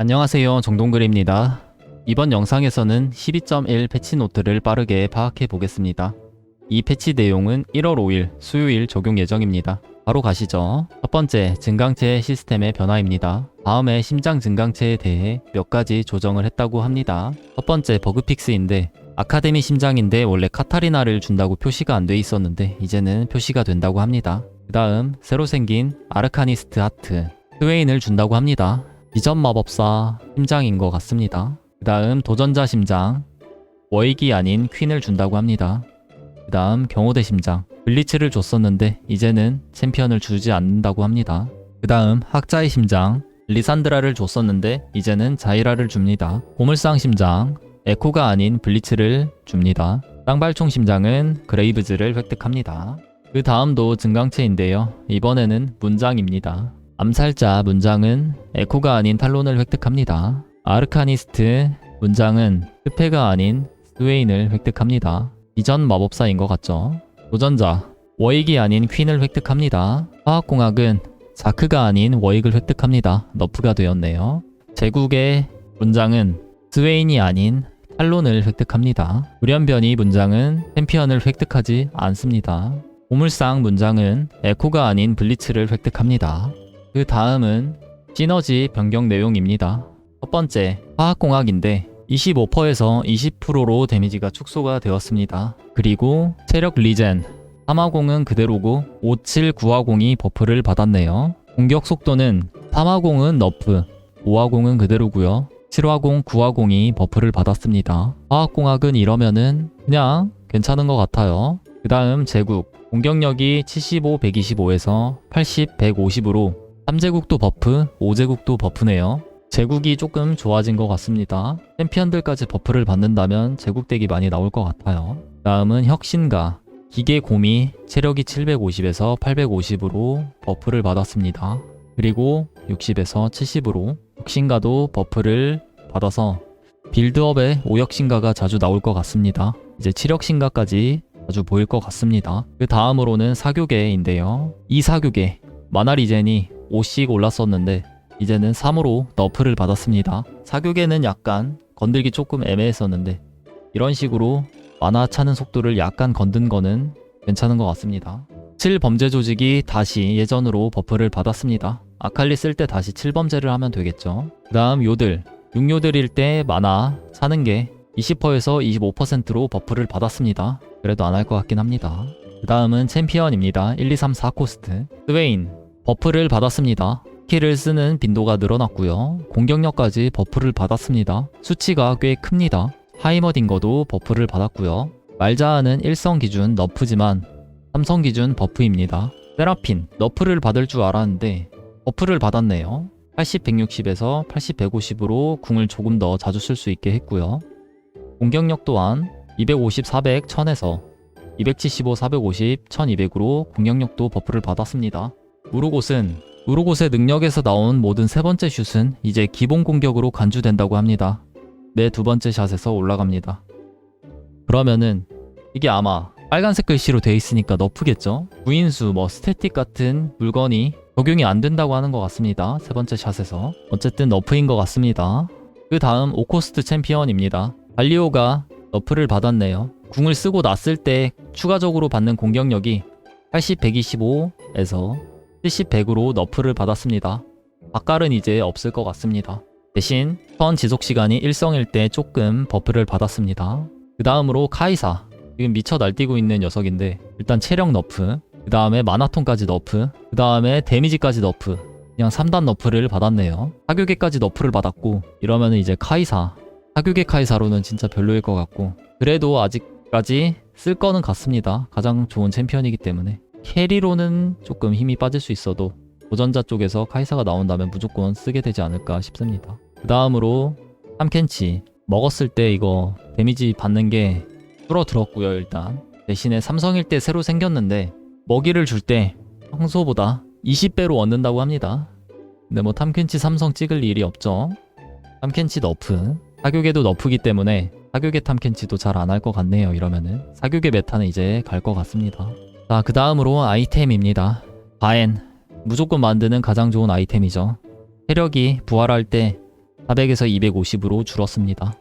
안녕하세요 정동글입니다. 이번 영상에서는 12.1 패치 노트를 빠르게 파악해 보겠습니다. 이 패치 내용은 1월 5일 수요일 적용 예정입니다. 바로 가시죠. 첫 번째, 증강체 시스템의 변화입니다. 다음에 심장 증강체에 대해 몇 가지 조정을 했다고 합니다. 첫 번째 버그 픽스인데 아카데미 심장인데 원래 카타리나를 준다고 표시가 안 돼 있었는데 이제는 표시가 된다고 합니다. 그 다음 새로 생긴 아르카니스트 하트 스웨인을 준다고 합니다. 비전 마법사 심장인 것 같습니다. 그 다음 도전자 심장 워익이 아닌 퀸을 준다고 합니다. 그 다음 경호대 심장 블리츠를 줬었는데 이제는 챔피언을 주지 않는다고 합니다. 그 다음 학자의 심장 리산드라를 줬었는데 이제는 자이라를 줍니다. 보물상 심장 에코가 아닌 블리츠를 줍니다. 땅발총 심장은 그레이브즈를 획득합니다. 그 다음도 증강체인데요. 이번에는 문장입니다. 암살자 문장은 에코가 아닌 탈론을 획득합니다. 아르카니스트 문장은 스페가 아닌 스웨인을 획득합니다. 이전 마법사인 것 같죠? 도전자 워익이 아닌 퀸을 획득합니다. 화학공학은 자크가 아닌 워익을 획득합니다. 너프가 되었네요. 제국의 문장은 스웨인이 아닌 탈론을 획득합니다. 불연변이 문장은 챔피언을 획득하지 않습니다. 보물상 문장은 에코가 아닌 블리츠를 획득합니다. 그 다음은 시너지 변경 내용입니다. 첫 번째, 화학공학인데 25%에서 20%로 데미지가 축소가 되었습니다. 그리고 체력 리젠, 3화공은 그대로고 57, 9화공이 버프를 받았네요. 공격 속도는 3화공은 너프, 5화공은 그대로고요. 7화공, 9화공이 버프를 받았습니다. 화학공학은 이러면은 그냥 괜찮은 것 같아요. 그 다음 제국, 공격력이 75, 125에서 80, 150으로 3제국도 버프, 5제국도 버프네요. 제국이 조금 좋아진 것 같습니다. 챔피언들까지 버프를 받는다면 제국 덱이 많이 나올 것 같아요. 다음은 혁신가. 기계 곰이 체력이 750에서 850으로 버프를 받았습니다. 그리고 60에서 70으로 혁신가도 버프를 받아서 빌드업에 오혁신가가 자주 나올 것 같습니다. 이제 7혁신가까지 자주 보일 것 같습니다. 그 다음으로는 사교계인데요. 이 사교계 마나 리젠이 5씩 올랐었는데 이제는 3으로 너프를 받았습니다. 사교계는 약간 건들기 조금 애매했었는데 이런 식으로 만화 차는 속도를 약간 건든 거는 괜찮은 것 같습니다. 7 범죄 조직이 다시 예전으로 버프를 받았습니다. 아칼리 쓸 때 다시 7 범죄를 하면 되겠죠. 그 다음 요들. 6요들일 때 만화 차는 게 20%에서 25%로 버프를 받았습니다. 그래도 안 할 것 같긴 합니다. 그 다음은 챔피언입니다. 1, 2, 3, 4 코스트. 스웨인. 버프를 받았습니다. 스킬을 쓰는 빈도가 늘어났고요. 공격력까지 버프를 받았습니다. 수치가 꽤 큽니다. 하이머딩거도 버프를 받았고요. 말자하는 1성 기준 너프지만 3성 기준 버프입니다. 세라핀 너프를 받을 줄 알았는데 버프를 받았네요. 80, 160에서 80, 150으로 궁을 조금 더 자주 쓸 수 있게 했고요. 공격력 또한 250, 400, 1000에서 275, 450, 1200으로 공격력도 버프를 받았습니다. 무르곳은 우르곳의 능력에서 나온 모든 세 번째 슛은 이제 기본 공격으로 간주된다고 합니다. 매두 번째 샷에서 올라갑니다. 그러면은 이게 아마 빨간색 글씨로 돼 있으니까 너프겠죠? 구인수, 뭐 스태틱 같은 물건이 적용이 안 된다고 하는 것 같습니다. 세 번째 샷에서. 어쨌든 너프인 것 같습니다. 그 다음 오코스트 챔피언입니다. 발리오가 너프를 받았네요. 궁을 쓰고 났을 때 추가적으로 받는 공격력이 80, 125에서 70, 100으로 너프를 받았습니다. 박갈은 이제 없을 것 같습니다. 대신 선 지속 시간이 일성일 때 조금 버프를 받았습니다. 그 다음으로 카이사. 지금 미쳐 날뛰고 있는 녀석인데 일단 체력 너프, 그 다음에 마나톤까지 너프, 그 다음에 데미지까지 너프. 그냥 3단 너프를 받았네요. 사교계까지 너프를 받았고 이러면 이제 카이사. 사교계 카이사로는 진짜 별로일 것 같고 그래도 아직까지 쓸 거는 같습니다. 가장 좋은 챔피언이기 때문에. 캐리로는 조금 힘이 빠질 수 있어도 도전자 쪽에서 카이사가 나온다면 무조건 쓰게 되지 않을까 싶습니다. 그 다음으로 삼켄치 먹었을 때 이거 데미지 받는 게 줄어들었고요 일단 대신에 삼성일 때 새로 생겼는데 먹이를 줄 때 평소보다 20배로 얻는다고 합니다. 근데 뭐 탐켄치 삼성 찍을 일이 없죠. 탐켄치 너프 사교계도 너프기 때문에 사교계 탐켄치도 잘 안 할 것 같네요 이러면은 사교계 메타는 이제 갈 것 같습니다. 자, 그 다음으로 아이템입니다. 바엔. 무조건 만드는 가장 좋은 아이템이죠. 체력이 부활할 때 400에서 250으로 줄었습니다.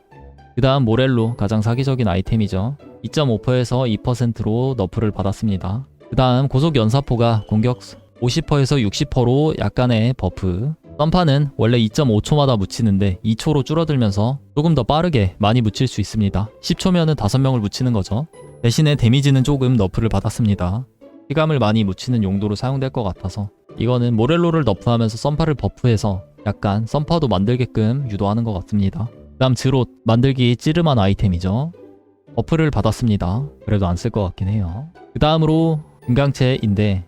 그 다음 모렐로 가장 사기적인 아이템이죠. 2.5%에서 2%로 너프를 받았습니다. 그 다음 고속 연사포가 공격 50%에서 60%로 약간의 버프. 썬파는 원래 2.5초마다 묻히는데 2초로 줄어들면서 조금 더 빠르게 많이 묻힐 수 있습니다. 10초면은 5명을 묻히는 거죠. 대신에 데미지는 조금 너프를 받았습니다. 피감을 많이 묻히는 용도로 사용될 것 같아서 이거는 모렐로를 너프하면서 썬파를 버프해서 약간 썬파도 만들게끔 유도하는 것 같습니다. 다음 드롯 만들기 찌름한 아이템이죠. 버프를 받았습니다. 그래도 안 쓸 것 같긴 해요. 그 다음으로 금강체인데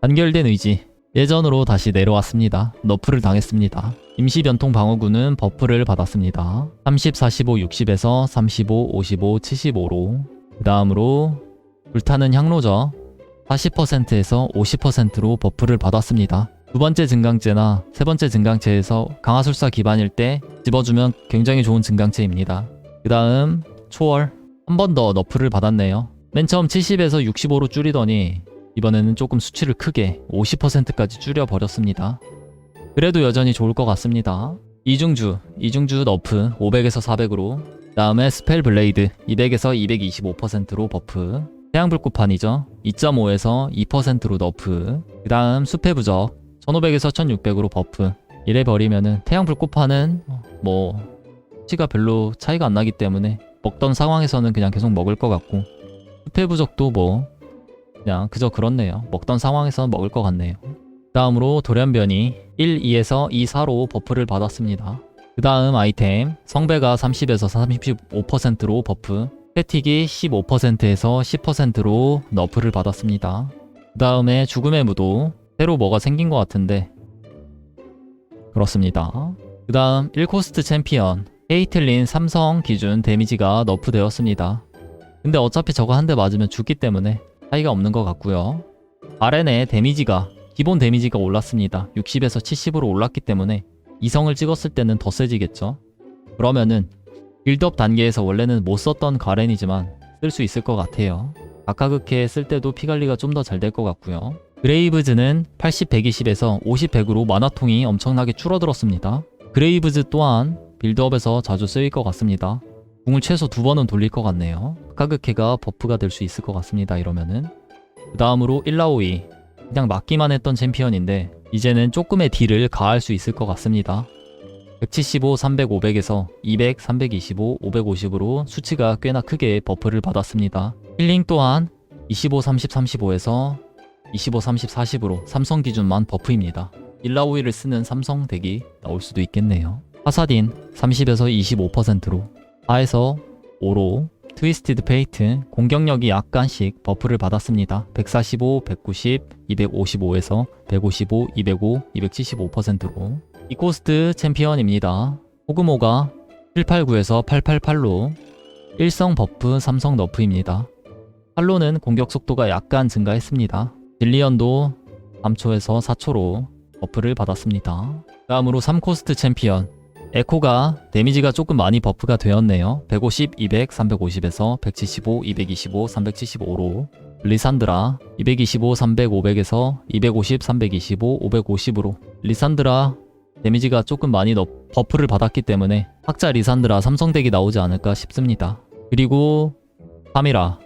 단결된 의지 예전으로 다시 내려왔습니다. 너프를 당했습니다. 임시 변통 방어구는 버프를 받았습니다. 30, 45, 60에서 35, 55, 75로 그 다음으로 불타는 향로저 40%에서 50%로 버프를 받았습니다. 두 번째 증강체나 세 번째 증강체에서 강화술사 기반일 때 집어주면 굉장히 좋은 증강체입니다. 그 다음 초월 한 번 더 너프를 받았네요. 맨 처음 70에서 65로 줄이더니 이번에는 조금 수치를 크게 50%까지 줄여버렸습니다. 그래도 여전히 좋을 것 같습니다. 이중주, 이중주 너프 500에서 400으로 다음에 스펠 블레이드 200에서 225%로 버프 태양불꽃판이죠. 2.5에서 2%로 너프 그 다음 숲의 부적 1500에서 1600으로 버프 이래 버리면은 태양불꽃판은 뭐 수치가 별로 차이가 안 나기 때문에 먹던 상황에서는 그냥 계속 먹을 것 같고 숲의 부적도 뭐 그냥 그저 그렇네요. 먹던 상황에서는 먹을 것 같네요. 다음으로 돌연변이 1, 2에서 2, 4로 버프를 받았습니다. 그 다음 아이템 성배가 30에서 35%로 버프 패틱이 15%에서 10%로 너프를 받았습니다. 그 다음에 죽음의 무도 새로 뭐가 생긴 것 같은데 그렇습니다. 그 다음 1코스트 챔피언 헤이틀린 삼성 기준 데미지가 너프되었습니다. 근데 어차피 저거 한 대 맞으면 죽기 때문에 차이가 없는 것 같고요. 아렌의 데미지가 기본 데미지가 올랐습니다. 60에서 70으로 올랐기 때문에 이성을 찍었을 때는 더 세지겠죠. 그러면은 빌드업 단계에서 원래는 못 썼던 가렌이지만 쓸 수 있을 것 같아요. 아카그케 쓸 때도 피 관리가 좀 더 잘 될 것 같고요. 그레이브즈는 80, 120에서 50, 100으로 만화통이 엄청나게 줄어들었습니다. 그레이브즈 또한 빌드업에서 자주 쓰일 것 같습니다. 궁을 최소 두 번은 돌릴 것 같네요. 아카그케가 버프가 될 수 있을 것 같습니다. 이러면은 그 다음으로 일라오이 그냥 맞기만 했던 챔피언인데 이제는 조금의 딜을 가할 수 있을 것 같습니다. 175, 300, 500에서 200, 325, 550으로 수치가 꽤나 크게 버프를 받았습니다. 힐링 또한 25, 30, 35에서 25, 30, 40으로 삼성 기준만 버프입니다. 일라오이를 쓰는 삼성 덱이 나올 수도 있겠네요. 파사딘 30에서 25%로 4에서 5로 트위스티드 페이트 공격력이 약간씩 버프를 받았습니다. 145, 190, 255에서 155, 205, 275%로 이코스트 챔피언입니다. 호그모가 789에서 888로 일성 버프 삼성 너프입니다. 팔로는 공격 속도가 약간 증가했습니다. 딜리언도 3초에서 4초로 버프를 받았습니다. 다음으로 3코스트 챔피언 에코가 데미지가 조금 많이 버프가 되었네요. 150, 200, 350에서 175, 225, 375로 리산드라 225, 300, 500에서 250, 325, 550으로 리산드라 데미지가 조금 많이 너, 버프를 받았기 때문에 학자 리산드라 삼성덱이 나오지 않을까 싶습니다. 그리고 파미라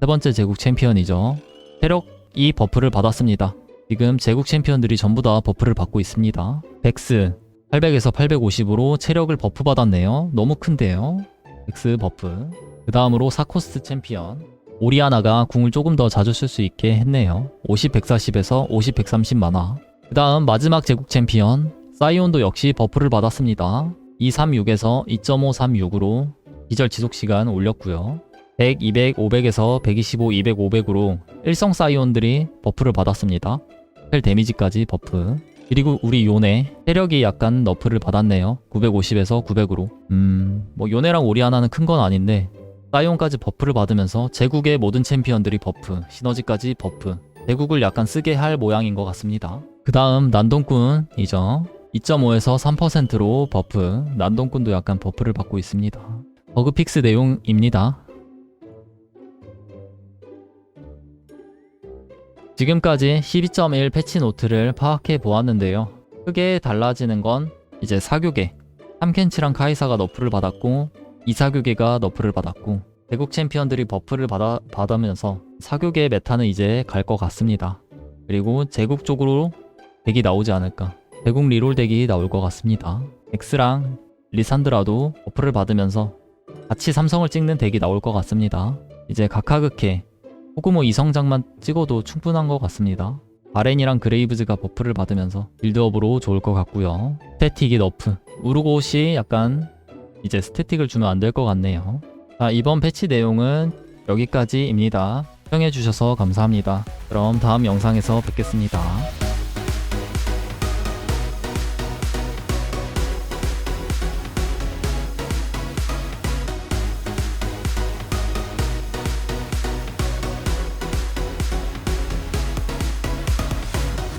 세 번째 제국 챔피언이죠. 체력이 버프를 받았습니다. 지금 제국 챔피언들이 전부 다 버프를 받고 있습니다. 백스 800에서 850으로 체력을 버프 받았네요. 너무 큰데요. 백스 버프. 그 다음으로 사코스트 챔피언. 오리아나가 궁을 조금 더 자주 쓸 수 있게 했네요. 50, 140에서 50, 130 만화. 그 다음 마지막 제국 챔피언. 사이온도 역시 버프를 받았습니다. 236에서 2.536으로 기절 지속 시간 올렸고요. 100, 200, 500에서 125, 200, 500으로 일성 사이온들이 버프를 받았습니다. 펠 데미지까지 버프. 그리고 우리 요네 체력이 약간 너프를 받았네요. 950에서 900으로. 음, 뭐 요네랑 오리아나는 큰 건 아닌데 사이온까지 버프를 받으면서 제국의 모든 챔피언들이 버프, 시너지까지 버프. 제국을 약간 쓰게 할 모양인 것 같습니다. 그 다음 난동꾼이죠. 2.5에서 3%로 버프, 난동꾼도 약간 버프를 받고 있습니다. 버그픽스 내용입니다. 지금까지 12.1 패치 노트를 파악해 보았는데요. 크게 달라지는 건 이제 사교계, 삼켄치랑 카이사가 너프를 받았고 이사교계가 너프를 받았고 대국 챔피언들이 버프를 받아, 받으면서 사교계의 메타는 이제 갈 것 같습니다. 그리고 제국 쪽으로 덱이 나오지 않을까. 대국 리롤 덱이 나올 것 같습니다. 엑스랑 리산드라도 버프를 받으면서 같이 삼성을 찍는 덱이 나올 것 같습니다. 이제 가카그케 혹은 뭐 이성장만 찍어도 충분한 것 같습니다. 바렌이랑 그레이브즈가 버프를 받으면서 빌드업으로 좋을 것 같고요. 스태틱이 너프. 우르고시 약간 이제 스태틱을 주면 안 될 것 같네요. 자, 이번 패치 내용은 여기까지입니다. 시청해주셔서 감사합니다. 그럼 다음 영상에서 뵙겠습니다.